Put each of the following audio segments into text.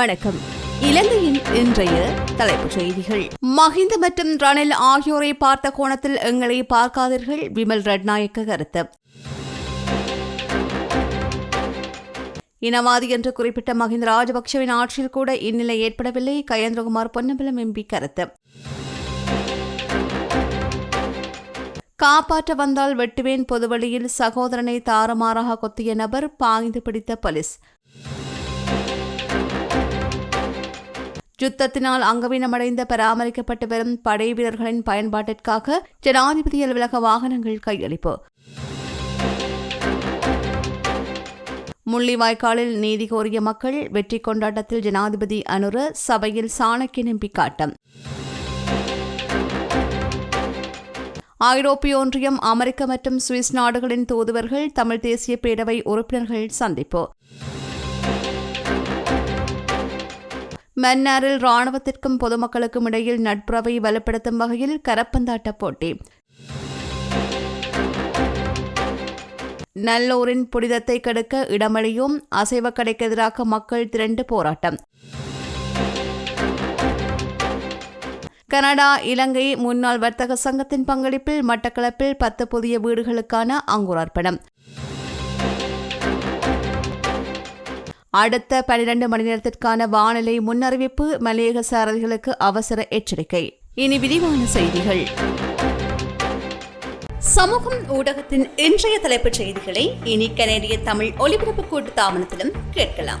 வணக்கம். இலங்கையின் இன்றைய தலைப்புச் செய்திகள். மஹிந்த மற்றும் ரணில் ஆகியோரை பார்த்த கோணத்தில் எங்களை பார்க்காதீர்கள் விமல் ரட்நாயக்க கருத்து. இனவாதி என்று குறிப்பிட்ட மஹிந்த ராஜபக்சவின் ஆட்சியில் கூட இந்நிலை ஏற்படவில்லை கயேந்திரகுமார் பொன்னம்பலம் எம்பி கருத்து. காப்பாற்ற வந்தால் வெட்டுவேன் பொதுவழியில் சகோதரனை தாறுமாறாக கொத்திய நபர் பாய்ந்து பிடித்த போலீஸ். யுத்தத்தினால் அங்கவீனமடைந்த பராமரிக்கப்பட்டு வரும் படை வீரர்களின் பயன்பாட்டிற்காக ஜனாதிபதி அலுவலக வாகனங்கள் கையளிப்பு. முள்ளிவாய்க்காலில் நீதி கோரிய மக்கள் வெற்றி கொண்டாட்டத்தில் ஜனாதிபதி அனுர சபையில் சாணக்கிய நம்பி காட்டம் ஐரோப்பிய ஒன்றியம் அமெரிக்க மற்றும் சுவிஸ் நாடுகளின் தூதுவர்கள் தமிழ் தேசிய பேரவை உறுப்பினர்கள் சந்திப்பு. மன்னாரில் ராணுவத்திற்கும் பொதுமக்களுக்கும் இடையில் நட்புறவை வலுப்படுத்தும் வகையில் கரப்பந்தாட்ட போட்டி. நல்லூரின் புனிதத்தை கெடுக்க இடமளியும். அசைவ கடைக்கு எதிராக மக்கள் திரண்டு போராட்டம். கனடா இலங்கை முன்னாள் வர்த்தக சங்கத்தின் பங்களிப்பில் மட்டக்களப்பில் பத்து புதிய வீடுகளுக்கான அங்குரார்ப்பணம். அடுத்த பனிரெண்டு மணி நேரத்திற்கான வானிலை முன்னறிவிப்பு மலையக சாரதிகளுக்கு அவசர எச்சரிக்கை. இனி விரிவான செய்திகள். சமூகம் ஊடகத்தின் இன்றைய தலைப்புச் செய்திகளை இனி கனேடிய தமிழ் ஒலிபரப்பு கூட்டு தாமனத்திலும் கேட்கலாம்.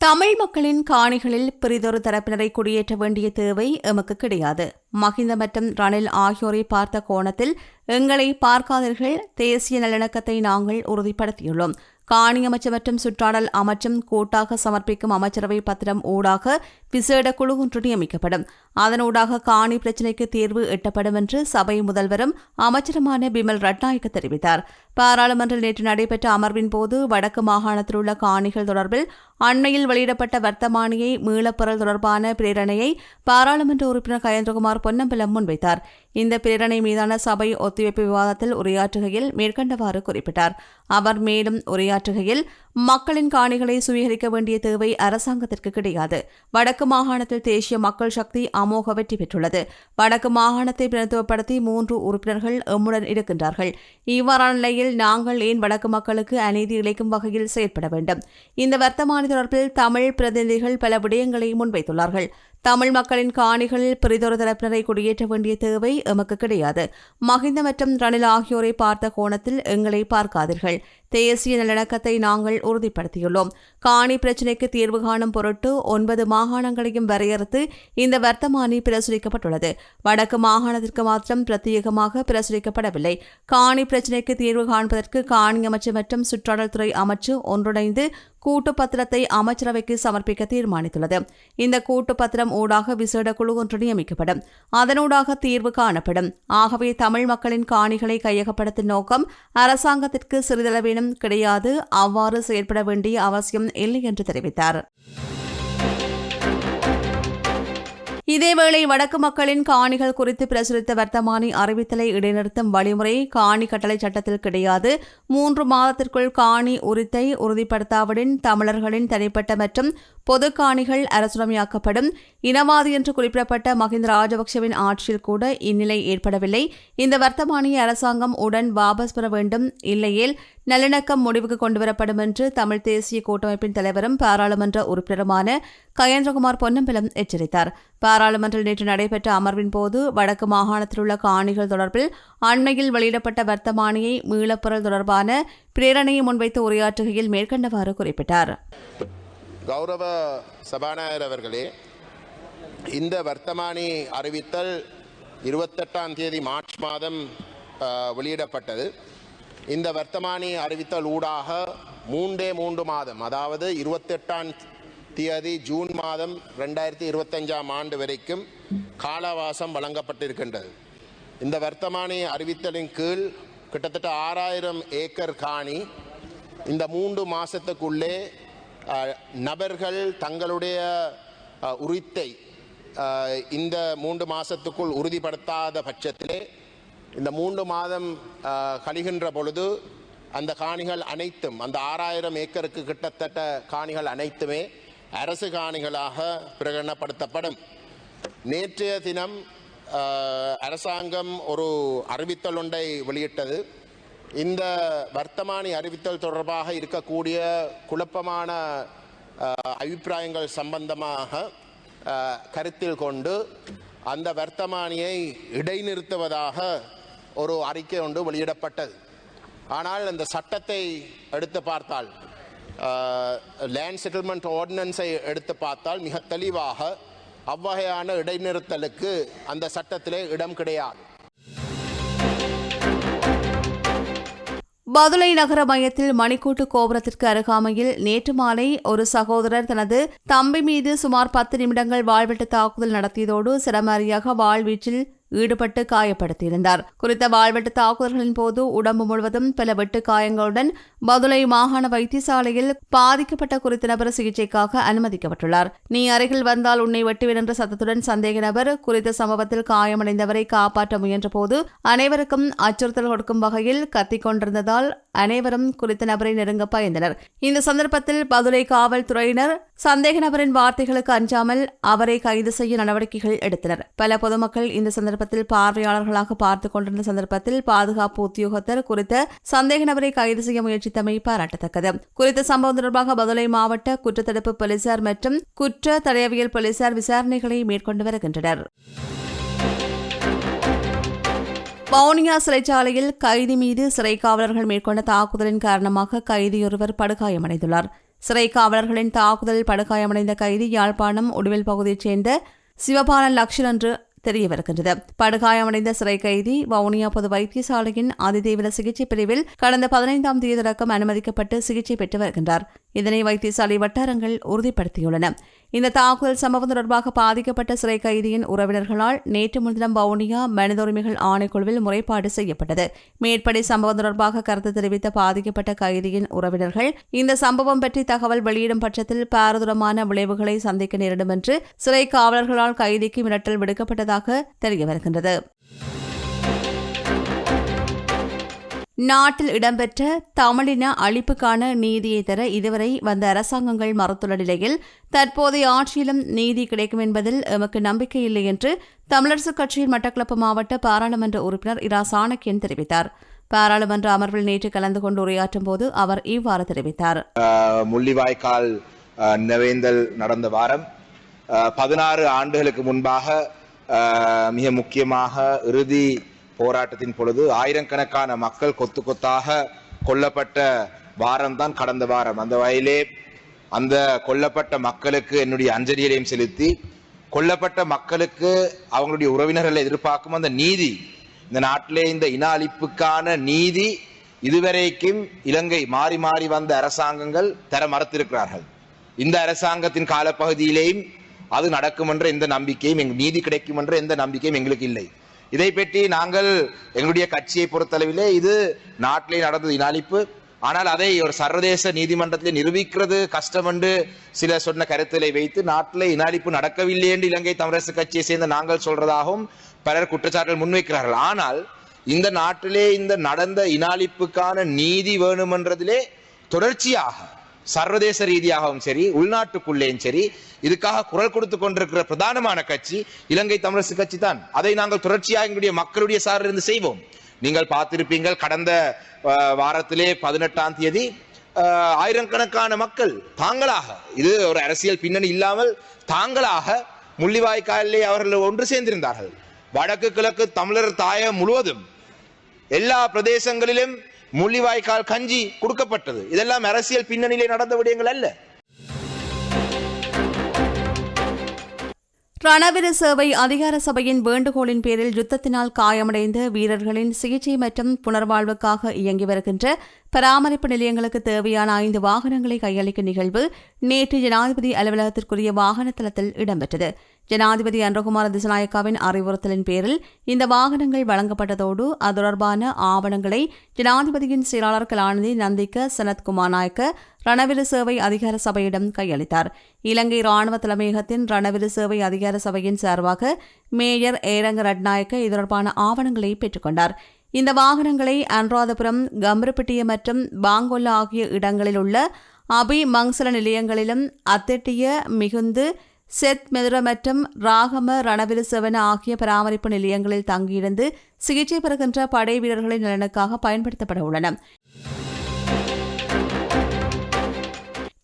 Tamil மக்களின் காணிகளில் பிரிதொரு தரப்பினரை குடியேற்ற வேண்டிய தேவை எமக்கு கிடையாது. மஹிந்த மற்றும் ரணில் ஆகியோரை பார்த்த கோணத்தில் எங்களை பார்க்காதீர்கள் தேசிய நல்லிணக்கத்தை நாங்கள் உறுதிப்படுத்தியுள்ளோம். காணி அமைச்சர் மற்றும் சுற்றாடல் அமைச்சம் கூட்டாக சமர்ப்பிக்கும் அமைச்சரவை பத்திரம் ஊடாக விசேட குழு ஒன்று நியமிக்கப்படும். அதனூடாக காணி பிரச்சினைக்கு தீர்வு எட்டப்படும் என்று சபை முதல்வரும் அமைச்சருமான பிமல் ரட்நாயக்க தெரிவித்தார். பாராளுமன்றில் நேற்று நடைபெற்ற அமர்வின் போது வடக்கு மாகாணத்தில் உள்ள காணிகள் தொடர்பில் அண்மையில் வெளியிடப்பட்ட வர்த்தமானியை மீளப்பெறல் தொடர்பான பிரேரணையை பாராளுமன்ற உறுப்பினர் கயேந்திரகுமார் பொன்னம்பலம் முன்வைத்தார். இந்த பிரேரணை மீதான சபை ஒத்திவைப்பு விவாதத்தில் உரையாற்றுகையில் மேற்கண்டவாறு குறிப்பிட்டார். அவர் மேலும் உரையாற்றுகையில் மக்களின் காணிகளை சுவீகரிக்க வேண்டிய தேவை அரசாங்கத்திற்கு கிடையாது. வடக்கு மாகாணத்தில் தேசிய மக்கள் சக்தி அமோக வெற்றி பெற்றுள்ளது. வடக்கு மாகாணத்தை பிரதித்துவப்படுத்தி மூன்று உறுப்பினர்கள் எம்முடன் இருக்கின்றார்கள். இவ்வாறான நிலையில் நாங்கள் ஏன் வடக்கு மக்களுக்கு அநீதி இழைக்கும் வகையில் செயற்பட வேண்டும்? இந்த வர்த்தமானி தொடர்பில் தமிழ் பிரதிநிதிகள் பல விடயங்களை முன்வைத்துள்ளார்கள். தமிழ் மக்களின் காணிகளில் பிரிதொரு தரப்பினரை குடியேற்ற வேண்டிய தேவை எமக்கு கிடையாது. மஹிந்த மற்றும் ரணில் ஆகியோரை பார்த்த கோணத்தில் எங்களை பார்க்காதீர்கள். தேசிய நல்லிணக்கத்தை நாங்கள் உறுதிப்படுத்தியுள்ளோம். காணி பிரச்சினைக்கு தீர்வு காணும் பொருட்டு ஒன்பது மாகாணங்களையும் வரையறுத்து இந்த வர்த்தமானி பிரசுரிக்கப்பட்டுள்ளது. வடக்கு மாகாணத்திற்கு மாத்திரம் பிரத்யேகமாக பிரசுரிக்கப்படவில்லை. காணி பிரச்சினைக்கு தீர்வு காண்பதற்கு காணி அமைச்சு மற்றும் சுற்றாடல் துறை அமைச்சு ஒன்றிணைந்து கூட்டு பத்திரத்தை அமைச்சரவைக்கு சமர்ப்பிக்க தீர்மானித்துள்ளது. இந்த கூட்டு பத்திரம் ஊடாக விசேட குழு ஒன்று நியமிக்கப்படும். அதனூடாக தீர்வு காணப்படும். ஆகவே தமிழ் மக்களின் காணிகளை கையகப்படுத்தும் நோக்கம் அரசாங்கத்திற்கு சிறிதளவேனும் கிடையாது. அவ்வாறு செயற்பட வேண்டிய அவசியம் இல்லை என்று தெரிவித்தார். இதேவேளை வடக்கு மக்களின் காணிகள் குறித்து பிரசுரித்த வர்த்தமானி அறிவித்தலை இடைநிறுத்தும் வழிமுறை காணி கட்டளை சட்டத்தில் கிடையாது. மூன்று மாதத்திற்குள் காணி உரித்தை உறுதிப்படுத்தாவிடின் தமிழர்களின் தனிப்பட்ட மற்றும் பொது காணிகள் அரசுடமையாக்கப்படும். இனவாதி என்று குறிப்பிடப்பட்ட மஹிந்த ராஜபக்சவின் ஆட்சியில் கூட இந்நிலை ஏற்படவில்லை. இந்த வர்த்தமானியை அரசாங்கம் உடன் வாபஸ் பெற வேண்டும் இல்லையேல் நல்லிணக்கம் முடிவுக்கு கொண்டுவரப்படும் என்று தமிழ் தேசிய கூட்டமைப்பின் தலைவரும் பாராளுமன்ற உறுப்பினருமான கயேந்திரகுமார் பொன்னம்பலம் எச்சரித்தார். பாராளுமன்றில் நேற்று நடைபெற்ற அமர்வின் போது வடக்கு மாகாணத்தில் உள்ள காணிகள் தொடர்பில் அண்மையில் வெளியிடப்பட்ட வர்த்தமானியை மீளப்பெறல் தொடர்பான பிரேரணையை முன்வைத்து உரையாற்றுகையில் மேற்கண்டவாறு குறிப்பிட்டார். கௌரவ சபாநாயகர் அவர்களே இந்த வர்த்தமானி அறிவித்தல் இருபத்தெட்டாம் தேதி மார்ச் மாதம் வெளியிடப்பட்டது. இந்த வர்த்தமானி அறிவித்தல் ஊடாக மூன்றே மூன்று மாதம் அதாவது இருபத்தெட்டாம் தேதி ஜூன் மாதம் ரெண்டாயிரத்தி இருபத்தஞ்சாம் ஆண்டு வரைக்கும் காலவாசம் வழங்கப்பட்டிருக்கின்றது. இந்த வர்த்தமானி அறிவித்தலின் கீழ் கிட்டத்தட்ட ஆறாயிரம் ஏக்கர் காணி இந்த மூன்று மாதத்துக்குள்ளே நபர்கள் தங்களுடைய உரித்தை இந்த மூன்று மாதத்துக்குள் உறுதிப்படுத்தாத பட்சத்திலே இந்த மூன்று மாதம் கழிகின்ற பொழுது அந்த காணிகள் அனைத்தும் அந்த ஆறாயிரம் ஏக்கருக்கு கிட்டத்தட்ட காணிகள் அனைத்துமே அரசு காணிகளாக பிரகடனப்படுத்தப்படும். நேற்றைய தினம் அரசாங்கம் ஒரு அறிவித்தல் ஒன்றை வெளியிட்டது. இந்த வர்த்தமானி அறிவித்தல் தொடர்பாக இருக்கக்கூடிய குழப்பமான அபிப்பிராயங்கள் சம்பந்தமாக கருத்தில் கொண்டு அந்த வர்த்தமானியை இடைநிறுத்துவதாக ஒரு அறிக்கை ஒன்று வெளியிடப்பட்டது. ஆனால் அந்த சட்டத்தை எடுத்து பார்த்தால் லேண்ட் செட்டில்மெண்ட் ஆர்டினன்ஸை எடுத்து பார்த்தால் மிக தெளிவாக அவ்வகையான இடைநிறுத்தலுக்கு அந்த சட்டத்திலே இடம் கிடையாது. மதுரை நகர மையத்தில் மணிக்கூட்டு கோபுரத்திற்கு அருகாமையில் நேற்று மாலை ஒரு சகோதரர் தனது தம்பி மீது சுமார் பத்து நிமிடங்கள் வாழ்விட்டு தாக்குதல் நடத்தியதோடு சிரமரியாக வாழ்வீச்சில் ஈடுபட்டு காயப்படுத்தியிருந்தார். குறித்த வாழ்வெட்டு தாக்குதல்களின் போது உடம்பு முழுவதும் பல வெட்டு காயங்களுடன் பதுளை மாகாண வைத்தியசாலையில் பாதிக்கப்பட்ட குறித்த நபர் சிகிச்சைக்காக அனுமதிக்கப்பட்டுள்ளார். நீ அருகில் வந்தால் உன்னை வெட்டுவேன் என்ற சத்தத்துடன் சந்தேக நபர் குறித்த சம்பவத்தில் காயமடைந்தவரை காப்பாற்ற முயன்றபோது அனைவருக்கும் அச்சுறுத்தல் கொடுக்கும் வகையில் கத்திக் கொண்டிருந்ததால் அனைவரும் குறித்த நபரை நெருங்க பயந்தனர். இந்த சந்தர்ப்பத்தில் பதுளை காவல்துறையினர் சந்தேக நபரின் வார்த்தைகளுக்கு அஞ்சாமல் அவரை கைது செய்ய நடவடிக்கைகள் எடுத்தனர். பல பொதுமக்கள் இந்த சந்தர்ப்பத்தில் பார்வையாளர்களாக பார்த்துக் கொண்டிருந்த சந்தர்ப்பத்தில் பாதுகாப்பு உத்தியோகத்தர் குறித்த சந்தேக நபரை கைது செய்ய முயற்சித்தமை பாராட்டத்தக்கது. குறித்த சம்பவம் தொடர்பாக பதுளை மாவட்ட குற்றத்தடுப்பு போலீசார் மற்றும் குற்ற தடயவியல் போலீசார் விசாரணைகளை மேற்கொண்டு வருகின்றனர். வவுனியா சிறைச்சாலையில் கைதி மீது சிறை காவலர்கள் மேற்கொண்ட தாக்குதலின் காரணமாக கைதியொருவர் படுகாயமடைந்துள்ளார். சிறை காவலர்களின் தாக்குதலில் படுகாயமடைந்த கைதி யாழ்ப்பாணம் உடுவில் பகுதியைச் சேர்ந்த சிவபாலன் லக்ஷன் என்று தெரிய வருகின்றது படுகாயமடைந்த சிறை கைதி வவுனியா பொது வைத்தியசாலையின் அதிதீவிர சிகிச்சை பிரிவில் கடந்த பதினைந்தாம் தேதி தொடக்கம் அனுமதிக்கப்பட்டு சிகிச்சை பெற்று வருகின்றார். இதனை வைத்தியசாலை வட்டாரங்கள் உறுதிப்படுத்தியுள்ளன. இந்த தாக்குதல் சம்பவம் தொடர்பாக பாதிக்கப்பட்ட சிறை கைதியின் உறவினர்களால் நேற்று முன்தினம் வவுனியா மனித உரிமைகள் ஆணைக்குழுவில் முறைப்பாடு செய்யப்பட்டது. மேற்படி சம்பவம் தொடர்பாக கருத்து தெரிவித்த பாதிக்கப்பட்ட கைதியின் உறவினர்கள் இந்த சம்பவம் பற்றி தகவல் வெளியிடும் பட்சத்தில் பாரதூரமான விளைவுகளை சந்திக்க நேரிடும் என்று சிறை காவலர்களால் கைதிக்கு மிரட்டல் விடுக்கப்பட்டதாக தெரிய வருகின்றது நாட்டில் இடம்பெற்ற தமிழின அழிப்புக்கான நீதியை தர இதுவரை வந்த அரசாங்கங்கள் மறுத்துள்ள நிலையில் தற்போதைய ஆட்சியிலும் நீதி கிடைக்கும் என்பதில் எமக்கு நம்பிக்கை இல்லை என்று தமிழரசுக் கட்சியின் மட்டக்களப்பு மாவட்ட பாராளுமன்ற உறுப்பினர் இரா. சாணக்கியன் தெரிவித்தார். பாராளுமன்ற அமர்வில் நேற்று கலந்து கொண்டு உரையாற்றும் போது அவர் இவ்வாறு தெரிவித்தார். முள்ளிவாய்க்கால் நவேந்தல் நடந்த வாரம் பதினாறு ஆண்டுகளுக்கு முன்பாக மிக முக்கியமாக இறுதி போராட்டத்தின் பொழுது ஆயிரக்கணக்கான மக்கள் கொத்து கொத்தாக கொல்லப்பட்ட வாரம்தான் கடந்த வாரம். அந்த வகையிலே அந்த கொல்லப்பட்ட மக்களுக்கு என்னுடைய அஞ்சலிகளையும் செலுத்தி கொல்லப்பட்ட மக்களுக்கு அவங்களுடைய உறவினர்களை எதிர்பார்க்கும் அந்த நீதி இந்த நாட்டிலே இந்த இன அழிப்புக்கான நீதி இதுவரைக்கும் இலங்கை மாறி மாறி வந்த அரசாங்கங்கள் தர மறுத்திருக்கிறார்கள். இந்த அரசாங்கத்தின் காலப்பகுதியிலேயும் அது நடக்கும் என்ற எந்த நம்பிக்கையும் எங்க நீதி கிடைக்கும் என்ற எந்த நம்பிக்கையும் எங்களுக்கு இல்லை. இதை பற்றி நாங்கள் எங்களுடைய கட்சியை பொறுத்தளவிலே இது நாட்டிலே நடந்தது இனாளிப்பு ஆனால் அதை ஒரு சர்வதேச நீதிமன்றத்திலே நிரூபிக்கிறது கஷ்டம் என்று சில சொன்ன கருத்திலை வைத்து நாட்டில் இனாளிப்பு நடக்கவில்லை என்று இலங்கை தமிழரசு கட்சியை சேர்ந்த நாங்கள் சொல்றதாகவும் பலர் குற்றச்சாட்டுகள் முன்வைக்கிறார்கள். ஆனால் இந்த நாட்டிலே இந்த நடந்த இனாளிப்புக்கான நீதி வேணுமென்றதிலே தொடர்ச்சியாக சர்வதேச ரீதியாகவும் சரி உள்நாட்டுக்குள்ளேயும் சரி இதுக்காக குரல் கொடுத்து கொண்டிருக்கிற பிரதானமான கட்சி இலங்கை தமிழரசு கட்சி தான். அதை நாங்கள் தொடர்ச்சியாக எங்களுடைய மக்களுடைய சார்பிலிருந்து செய்வோம். நீங்கள் பார்த்திருப்பீங்கள் கடந்த வாரத்திலே பதினெட்டாம் தேதி ஆயிரக்கணக்கான மக்கள் தாங்களாக இது ஒரு அரசியல் பின்னணி இல்லாமல் தாங்களாக முள்ளிவாய்க்காலிலே அவர்கள் ஒன்று சேர்ந்திருந்தார்கள். வடக்கு கிழக்கு தமிழர் தாயம் முழுவதும் எல்லா பிரதேசங்களிலும் முள்ளிவாய்க்கால் கஞ்சி கொடுக்கப்பட்டது. இதெல்லாம் அரசியல் பின்னணியிலே நடந்த விடயங்கள் அல்ல. ரணவீர சேவை அதிகார சபையின் வேண்டுகோளின் பேரில் யுத்தத்தினால் காயமடைந்த வீரர்களின் சிகிச்சை மற்றும் புனர்வாழ்வுக்காக இயங்கி வருகின்ற பராமரிப்பு நிலையங்களுக்கு தேவையான ஐந்து வாகனங்களை கையளிக்கும் நிகழ்வு நேற்று ஜனாதிபதி அலுவலகத்திற்குரிய வாகன தளத்தில் இடம்பெற்றது. ஜனாதிபதி அன்றகுமார திசநாயக்காவின் அறிவுறுத்தலின் பேரில் இந்த வாகனங்கள் வழங்கப்பட்டதோடு அது தொடர்பான ஆவணங்களை ஜனாதிபதியின் செயலாளர் கலாநிதி நந்திக்க சனத்குமார் நாயக்க ரணவிரு சேவை அதிகார சபையிடம் கையளித்தார். இலங்கை ராணுவ தலைமையகத்தின் ரணவிரு சேவை அதிகார சபையின் சார்பாக மேயர் ஏரங்க ரட்நாயக்க இது தொடர்பான ஆவணங்களை பெற்றுக்கொண்டார் இந்த வாகனங்களை அனுராதபுரம் கம்பரப்பட்டிய மற்றும் பாங்கொல்ல ஆகிய இடங்களில் உள்ள அபி மங்சல நிலையங்களிலும் அத்தட்டிய மிகுந்து செத் மெதுர மற்றும் ராகம ரணவிரு செவன ஆகிய பராமரிப்பு நிலையங்களில் தங்கியிருந்து சிகிச்சை பெறுகின்ற படை வீரர்களின் நலனுக்காக பயன்படுத்தப்பட உள்ளன.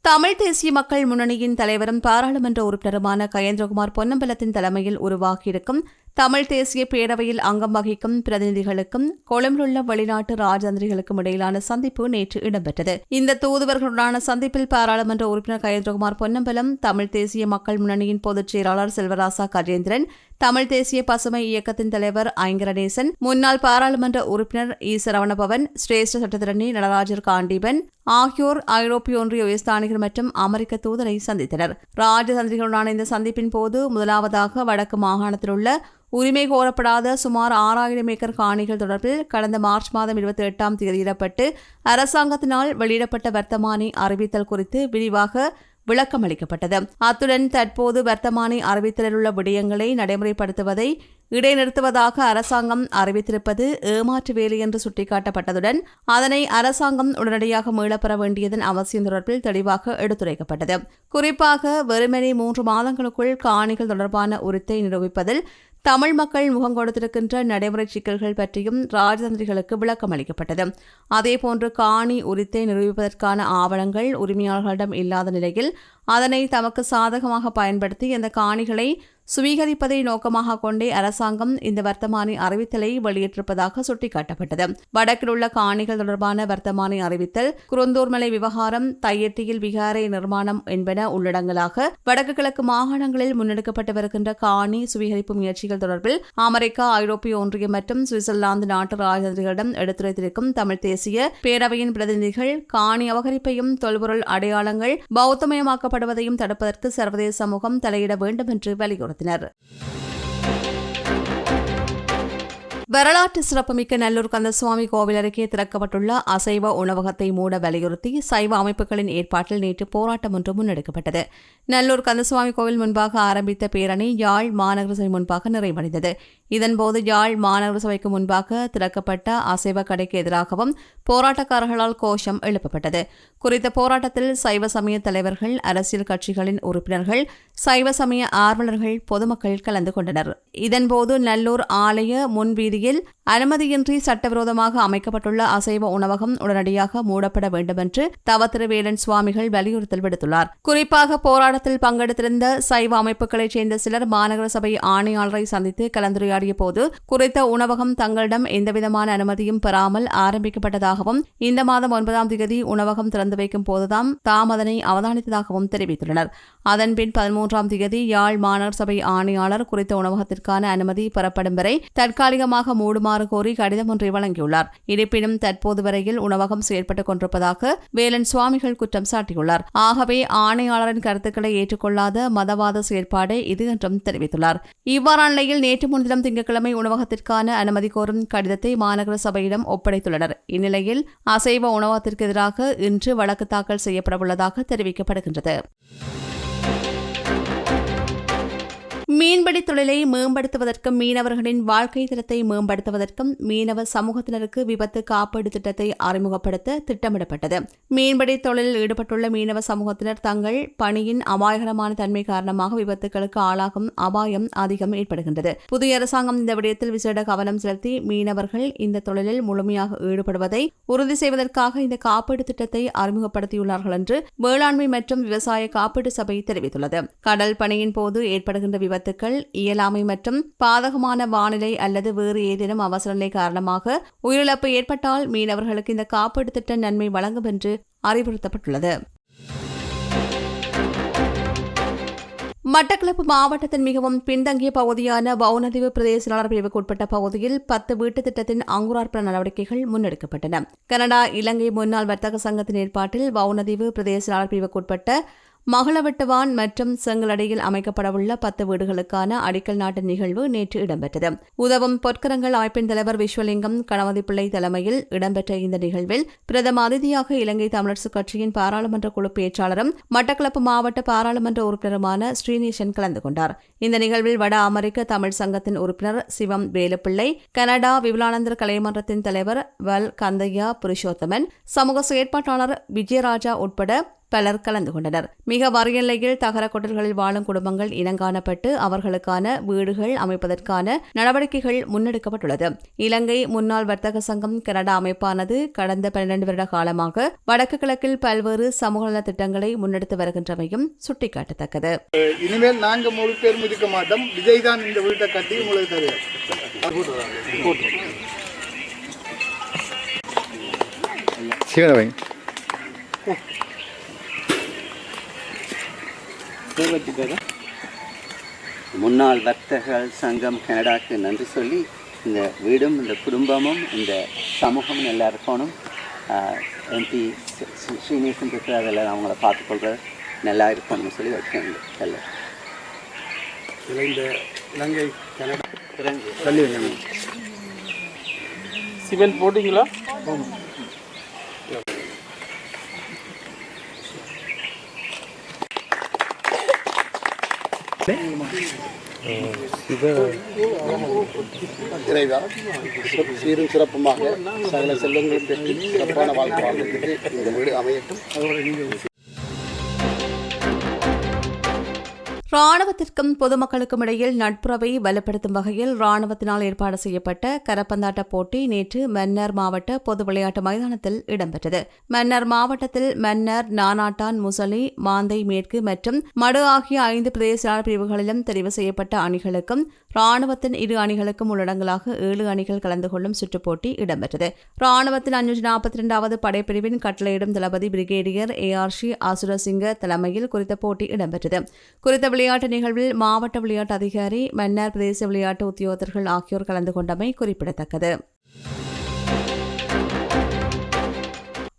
தமிழ் தேசிய மக்கள் முன்னணியின் தலைவரும் பாராளுமன்ற உறுப்பினருமான கயேந்திரகுமார் பொன்னம்பலத்தின் தலைமையில் உருவாகியிருக்கும் தமிழ் தேசிய பேரவையில் அங்கம் வகிக்கும் பிரதிநிதிகளுக்கும் கொழும்பிலுள்ள வெளிநாட்டு ராஜதந்திரிகளுக்கும் இடையிலான சந்திப்பு நேற்று இடம்பெற்றது. இந்த தூதுவர்களுடனான சந்திப்பில் பாராளுமன்ற உறுப்பினர் கயேந்திரகுமார் பொன்னம்பலம் தமிழ் தேசிய மக்கள் முன்னணியின் பொதுச் செயலாளர் செல்வராசா கஜேந்திரன் தமிழ் தேசிய பசுமை இயக்கத்தின் தலைவர் ஐங்கரநேசன் முன்னாள் பாராளுமன்ற உறுப்பினர் இ. சரவணபவன் சிரேஷ்ட சட்டத்திரணி நடராஜர் காண்டீபன் ஆகியோர் ஐரோப்பிய ஒன்றிய உயர்ஸ்தானிகர் மற்றும் அமெரிக்க தூதரை சந்தித்தனர். ராஜதந்திரிகளுடனான இந்த சந்திப்பின் போது முதலாவதாக வடக்கு மாகாணத்தில் உள்ள உரிமை கோரப்படாத சுமார் ஆறாயிரம் ஏக்கர் காணிகள் தொடர்பில் கடந்த மார்ச் மாதம் இருபத்தி எட்டாம் தேதியிடப்பட்டு அரசாங்கத்தினால் வெளியிடப்பட்ட வர்த்தமானி அறிவித்தல் குறித்து விரிவாக விளக்கம் அளிக்கப்பட்டது. அத்துடன் தற்போது வர்த்தமானி அறிவித்தலில் உள்ள விடயங்களை நடைமுறைப்படுத்துவதை இடைநிறுத்துவதாக அரசாங்கம் அறிவித்திருப்பது ஏமாற்று வேலை என்று சுட்டிக்காட்டப்பட்டதுடன் அதனை அரசாங்கம் உடனடியாக மீளப்பெற வேண்டியதன் அவசியம் தொடர்பில் தெளிவாக எடுத்துரைக்கப்பட்டது. குறிப்பாக வெறுமனே மூன்று மாதங்களுக்குள் காணிகள் தொடர்பான உரித்தை நிரூபிப்பதில் தமிழ் மக்கள் முகம் கொடுத்திருக்கின்ற நடைமுறை சிக்கல்கள் பற்றியும் ராஜதந்திரிகளுக்கு விளக்கம் அளிக்கப்பட்டது. அதேபோன்று காணி உரித்தை நிரூபிப்பதற்கான ஆவணங்கள் உரிமையாளர்களிடம் இல்லாத நிலையில் அதனை தமக்கு சாதகமாக பயன்படுத்தி அந்த காணிகளை சுவீகரிப்பதை நோக்கமாக கொண்டே அரசாங்கம் இந்த வர்த்தமானி அறிவித்தலை வெளியிட்டிருப்பதாக சுட்டிக்காட்டப்பட்டது. வடக்கில் உள்ள காணிகள் தொடர்பான வர்த்தமானி அறிவித்தல் குருந்தூர்மலை விவகாரம் தையெட்டியில் விகாரை நிர்மாணம் என்பன உள்ளடங்கலாக வடக்கு கிழக்கு மாகாணங்களில் முன்னெடுக்கப்பட்டு வருகின்ற காணி சுவீகரிப்பு முயற்சிகள் தொடர்பில் அமெரிக்கா ஐரோப்பிய ஒன்றியம் மற்றும் சுவிட்சர்லாந்து நாட்டு ராஜதந்திரிகளிடம் எடுத்துரைத்திருக்கும் தமிழ் தேசிய பேரவையின் பிரதிநிதிகள் காணி அபகரிப்பையும் தொல்பொருள் அடையாளங்கள் பௌத்தமயமாக்கப்படுவதையும் தடுப்பதற்கு சர்வதேச சமூகம் தலையிட வேண்டும் என்று நடத்தினர் வரலாற்று சிறப்புமிக்க நல்லூர் கந்தசுவாமி கோவில் அருகே திறக்கப்பட்டுள்ள அசைவ உணவகத்தை மூட வலியுறுத்தி சைவ அமைப்புகளின் ஏற்பாட்டில் நேற்று போராட்டம் ஒன்று முன்னெடுக்கப்பட்டது. நல்லூர் கந்தசுவாமி கோவில் முன்பாக ஆரம்பித்த பேரணி யாழ் மாநகர சபை முன்பாக நிறைவடைந்தது. இதன்போது யாழ் மாநகர சபைக்கு முன்பாக திறக்கப்பட்ட அசைவ கடைக்கு எதிராகவும் போராட்டக்காரர்களால் கோஷம் எழுப்பப்பட்டது. குறித்த போராட்டத்தில் சைவ சமய தலைவர்கள் அரசியல் கட்சிகளின் உறுப்பினர்கள் சைவ சமய ஆர்வலர்கள் பொதுமக்கள் கலந்து கொண்டனர். இதன்போது நல்லூர் ஆலய முன்வீதி முன்வீதியில் அனுமதியின்றி சட்டவிரோதமாக அமைக்கப்பட்டுள்ள அசைவ உணவகம் உடனடியாக மூடப்பட வேண்டுமென்று தவத்திருவேலன் சுவாமிகள் வலியுறுத்தல் விடுத்துள்ளார். குறிப்பாக போராட்டத்தில் பங்கெடுத்திருந்த சைவ அமைப்புகளைச் சேர்ந்த சிலர் மாநகர சபை ஆணையாளரை சந்தித்து கலந்துரையாடிய போது குறித்த உணவகம் தங்களிடம் எந்தவிதமான அனுமதியும் பெறாமல் ஆரம்பிக்கப்பட்டதாகவும் இந்த மாதம் ஒன்பதாம் தேதி உணவகம் திறந்து வைக்கும் போதுதான் தாம் அதனை அவதானித்ததாகவும் தெரிவித்துள்ளனர். அதன்பின் பதிமூன்றாம் தேதி யாழ் மாநகர சபை ஆணையாளர் குறித்த உணவகத்திற்கான அனுமதி பெறப்படும் வரை தற்காலிகமாக மூடுமாறு கோரி கடிதம் ஒன்றை வழங்கியுள்ளார். இருப்பினும் தற்போது வரையில் உணவகம் செயற்பட்டுக் கொண்டிருப்பதாக வேலன் சுவாமிகள் குற்றம் சாட்டியுள்ளார். ஆகவே ஆணையாளரின் கருத்துக்களை ஏற்றுக்கொள்ளாத மதவாத செயற்பாடு இது என்றும் தெரிவித்துள்ளார். இவ்வாறான நிலையில் நேற்று முன்தினம் திங்கட்கிழமை உணவகத்திற்கான அனுமதி கோரும் கடிதத்தை மாநகர சபையிடம் ஒப்படைத்துள்ளனர். இந்நிலையில் அசைவ உணவகத்திற்கு எதிராக இன்று வழக்கு தாக்கல் செய்யப்படவுள்ளதாக தெரிவிக்கப்படுகின்றது. மீன்பிடி தொழிலை மேம்படுத்துவதற்கும் மீனவர்களின் வாழ்க்கை தரத்தை மேம்படுத்துவதற்கும் மீனவ சமூகத்தினருக்கு விபத்து காப்பீடு திட்டத்தை அறிமுகப்படுத்த திட்டமிடப்பட்டது. மீன்பிடி தொழிலில் ஈடுபட்டுள்ள மீனவ சமூகத்தினர் தங்கள் பணியின் அபாயகரமான தன்மை காரணமாக விபத்துகளுக்கு ஆளாகும் அபாயம் அதிகம் ஏற்படுகின்றது. புதிய அரசாங்கம் இந்த விடயத்தில் விசேட கவனம் செலுத்தி மீனவர்கள் இந்த தொழிலில் முழுமையாக ஈடுபடுவதை உறுதி செய்வதற்காக இந்த காப்பீடு திட்டத்தை அறிமுகப்படுத்தியுள்ளார்கள் என்று வேளாண்மை மற்றும் விவசாய காப்பீடு சபை தெரிவித்துள்ளது. கடல் பணியின் போது ஏற்படுகின்ற விபத்து விபத்துக்கள் இயலாமை மற்றும் பாதகமான வானிலை அல்லது வேறு ஏதேனும் அவசர நிலை காரணமாக உயிரிழப்பு ஏற்பட்டால் மீனவர்களுக்கு இந்த காப்பீடு திட்ட நன்மை வழங்கும் என்று அறிவுறுத்தப்பட்டுள்ளது. மட்டக்களப்பு மாவட்டத்தின் மிகவும் பின்தங்கிய பகுதியான வவுனதீவு பிரதேச நலர் பிரிவுக்குட்பட்ட பகுதியில் பத்து வீட்டு திட்டத்தின் அங்குரார்ப்பண நடவடிக்கைகள் முன்னெடுக்கப்பட்டன. கனடா இலங்கை முன்னாள் வர்த்தக சங்கத்தின் ஏற்பாட்டில் வவுனதீவு பிரதேச நலர் பிரிவுக்குட்பட்ட மகளவட்டுவான் மற்றும் செங்கலடையில் அமைக்கப்படவுள்ள பத்து வீடுகளுக்கான அடிக்கல் நாட்டு நிகழ்வு நேற்று இடம்பெற்றது. உதவும் பொற்கரங்கள் அமைப்பின் தலைவர் விஸ்வலிங்கம் கணபதி பிள்ளை தலைமையில் இடம்பெற்ற இந்த நிகழ்வில் பிரதம அதிதியாக இலங்கை தமிழரசுக் கட்சியின் பாராளுமன்ற குழு பேச்சாளரும் மட்டக்களப்பு மாவட்ட பாராளுமன்ற உறுப்பினருமான ஸ்ரீநேசன் கலந்து கொண்டார். இந்த நிகழ்வில் வட அமெரிக்க தமிழ் சங்கத்தின் உறுப்பினர் சிவம் வேலுப்பிள்ளை கனடா விபுலானந்தர் கலைமன்றத்தின் தலைவர் வல் கந்தையா புருஷோத்தமன் சமூக செயற்பாட்டாளர் விஜயராஜா உட்பட பலர் கலந்து கொண்டனர். மிக வரையெல்லையில் தகர கொட்டல்களில் வாழும் குடும்பங்கள் இனங்காணப்பட்டு அவர்களுக்கான வீடுகள் அமைப்பதற்கான நடவடிக்கைகள் முன்னெடுக்கப்பட்டுள்ளது. இலங்கை முன்னாள் வர்த்தக சங்கம் கனடா அமைப்பானது கடந்த பன்னிரண்டு வருட காலமாக வடக்கு கிழக்கில் பல்வேறு சமூக நல திட்டங்களை முன்னெடுத்து வருகின்றமையும் சுட்டிக்காட்டத்தக்கது. இனிமேல் நாங்க மூணு பேரும் இருக்க மாட்டோம். விஜய் தான் இந்த வீட்டை கட்டி உங்களுக்கு சிவனவை முன்னாள் வர்த்தகர்கள் சங்கம் கனடாக்கு நன்றி சொல்லி இந்த வீடும் இந்த குடும்பமும் இந்த சமூகம் நல்லா இருக்கணும் எம்பி ஸ்ரீநேசன் இருக்கிற அதில் அவங்கள பார்த்துக்கொள்கிற நல்லா இருக்கணும்னு சொல்லி வைக்கணும் எல்லாம் இந்த இலங்கை கனடா. சிமெண்ட் போட்டிங்களா? இறைவா சிறப்பு- சீரும் சிறப்புமாக சகல செல்வங்களும் பெற்று சிறப்பான வாழ்க்கை வாழ்றதுக்கு இந்த வீடு அமையட்டும். ராணுவத்திற்கும் பொதுமக்களுக்கும் இடையில் நட்புறவை வலுப்படுத்தும் வகையில் ராணுவத்தினால் ஏற்பாடு செய்யப்பட்ட கரப்பந்தாட்ட போட்டி நேற்று மன்னர் மாவட்ட பொது விளையாட்டு மைதானத்தில் இடம்பெற்றது. மன்னர் மாவட்டத்தில் மன்னர் நானாட்டான் முசலி மாந்தை மேற்கு மற்றும் மடு ஆகிய ஐந்து பிரதேச பிரிவுகளிலும் தெரிவு செய்யப்பட்ட அணிகளுக்கும் ராணுவத்தின் இரு அணிகளுக்கும் உள்ளடங்கலாக ஏழு அணிகள் கலந்து கொள்ளும் சுற்றுப் போட்டி இடம்பெற்றது. ராணுவத்தின் அஞ்சூற்றி நாற்பத்தி இரண்டாவது படைப்பிரிவின் கட்டளையிடும் தளபதி பிரிகேடியர் ஏ ஆர் ஷி ஆசுரசிங்க தலைமையில் குறித்த போட்டி இடம்பெற்றது. குறித்த விளையாட்டு நிகழ்வில் மாவட்ட விளையாட்டு அதிகாரி மன்னார் பிரதேச விளையாட்டு உத்தியோகத்தர்கள் ஆகியோர் கலந்து கொண்டமை குறிப்பிடத்தக்கது.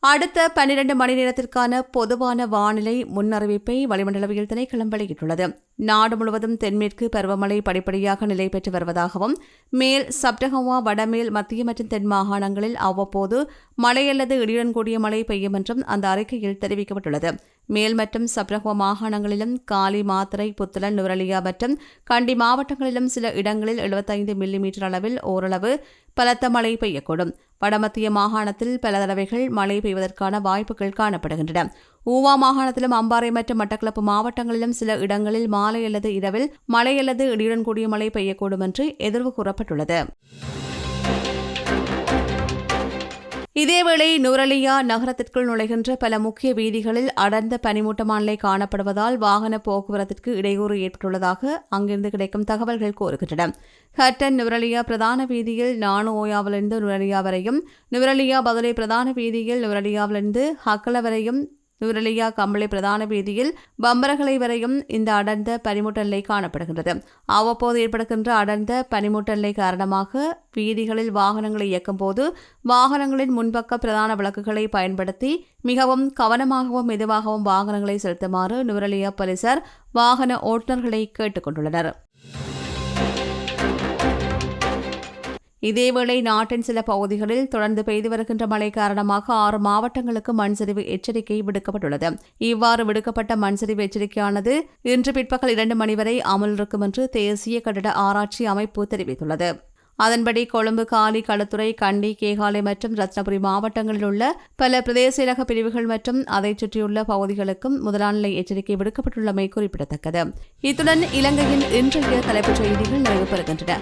அடுத்த பன்னிரண்டு மணி நேரத்திற்கான பொதுவான வானிலை முன்னறிவிப்பை வளிமண்டலவியல் திணைக்களம் வெளியிட்டுள்ளது. நாடு முழுவதும் தென்மேற்கு பருவமழை படிப்படியாக நிலை பெற்று வருவதாகவும் மேல் சப்டகவா வடமேல் மத்திய மற்றும் தென் மாகாணங்களில் அவ்வப்போது மழை அல்லது இடியுடன் கூடிய மழை பெய்யும் என்றும் அந்த அறிக்கையில் தெரிவிக்கப்பட்டுள்ளது. மேல் மற்றும் சப்ரஹோ மாகாணங்களிலும் காலி மாத்திரை புத்தளன் நுரலியா மற்றும் கண்டி மாவட்டங்களிலும் சில இடங்களில் 75 மில்லிமீட்டர் அளவில் ஓரளவு பலத்த மழை பெய்யக்கூடும். வடமத்திய மாகாணத்தில் பல தடவைகள் மழை பெய்வதற்கான வாய்ப்புகள் காணப்படுகின்றன. ஊவா மாகாணத்திலும் அம்பாறை மற்றும் மட்டக்களப்பு மாவட்டங்களிலும் சில இடங்களில் மாலை அல்லது இரவில் மழை அல்லது இடியுடன் கூடிய மழை பெய்யக்கூடும் என்று எதிர்வு கூறப்பட்டுள்ளது. இதேவேளை நுரலியா நகரத்திற்குள் நுழைகின்ற பல முக்கிய வீதிகளில் அடர்ந்த பனிமூட்டமான நிலை காணப்படுவதால் வாகன போக்குவரத்திற்கு இடையூறு ஏற்பட்டுள்ளதாக அங்கிருந்து கிடைக்கும் தகவல்கள் கூறுகின்றன. ஹட்டன் நுரலியா பிரதான வீதியில் நானு ஓயாவிலிருந்து நுரலியா வரையும் நுரலியா பதிலை பிரதான வீதியில் நுரலியாவிலிருந்து ஹக்கல வரையும் நுரலியா கம்பளை பிரதான வீதியில் பம்பரகளை வரையும் இந்த அடர்ந்த பனிமூட்டல்லை காணப்படுகின்றது. அவ்வப்போது ஏற்படுகின்ற அடர்ந்த பனிமூட்டல்லை காரணமாக வீதிகளில் வாகனங்களை இயக்கும்போது வாகனங்களின் முன்பக்க பிரதான விளக்குகளை பயன்படுத்தி மிகவும் கவனமாகவும் மெதுவாகவும் வாகனங்களை செலுத்துமாறு நுரலியா போலீசார் வாகன ஓட்டுநர்களை கேட்டுக் இதேவேளை நாட்டின் சில பகுதிகளில் தொடர்ந்து பெய்து வருகின்ற மழை காரணமாக ஆறு மாவட்டங்களுக்கு மண்சரிவு எச்சரிக்கை விடுக்கப்பட்டுள்ளது. இவ்வாறு விடுக்கப்பட்ட மண்சரிவு எச்சரிக்கையானது இன்று பிற்பகல் இரண்டு மணி வரை அமல் இருக்கும் என்று தேசிய கட்டிட ஆராய்ச்சி அமைப்பு தெரிவித்துள்ளது. அதன்படி கொழும்பு காலி களுத்துறை கண்டி கேகாலை மற்றும் ரத்னபுரி மாவட்டங்களில் உள்ள பல பிரதேச இலக பிரிவுகள் மற்றும் அதைச் சுற்றியுள்ள பகுதிகளுக்கும் முதலாநிலை எச்சரிக்கை விடுக்கப்பட்டுள்ளமை குறிப்பிடத்தக்கது. இத்துடன் இலங்கையின் இன்றைய தலைப்புச் செய்திகள் நிறைவு பெறுகின்றன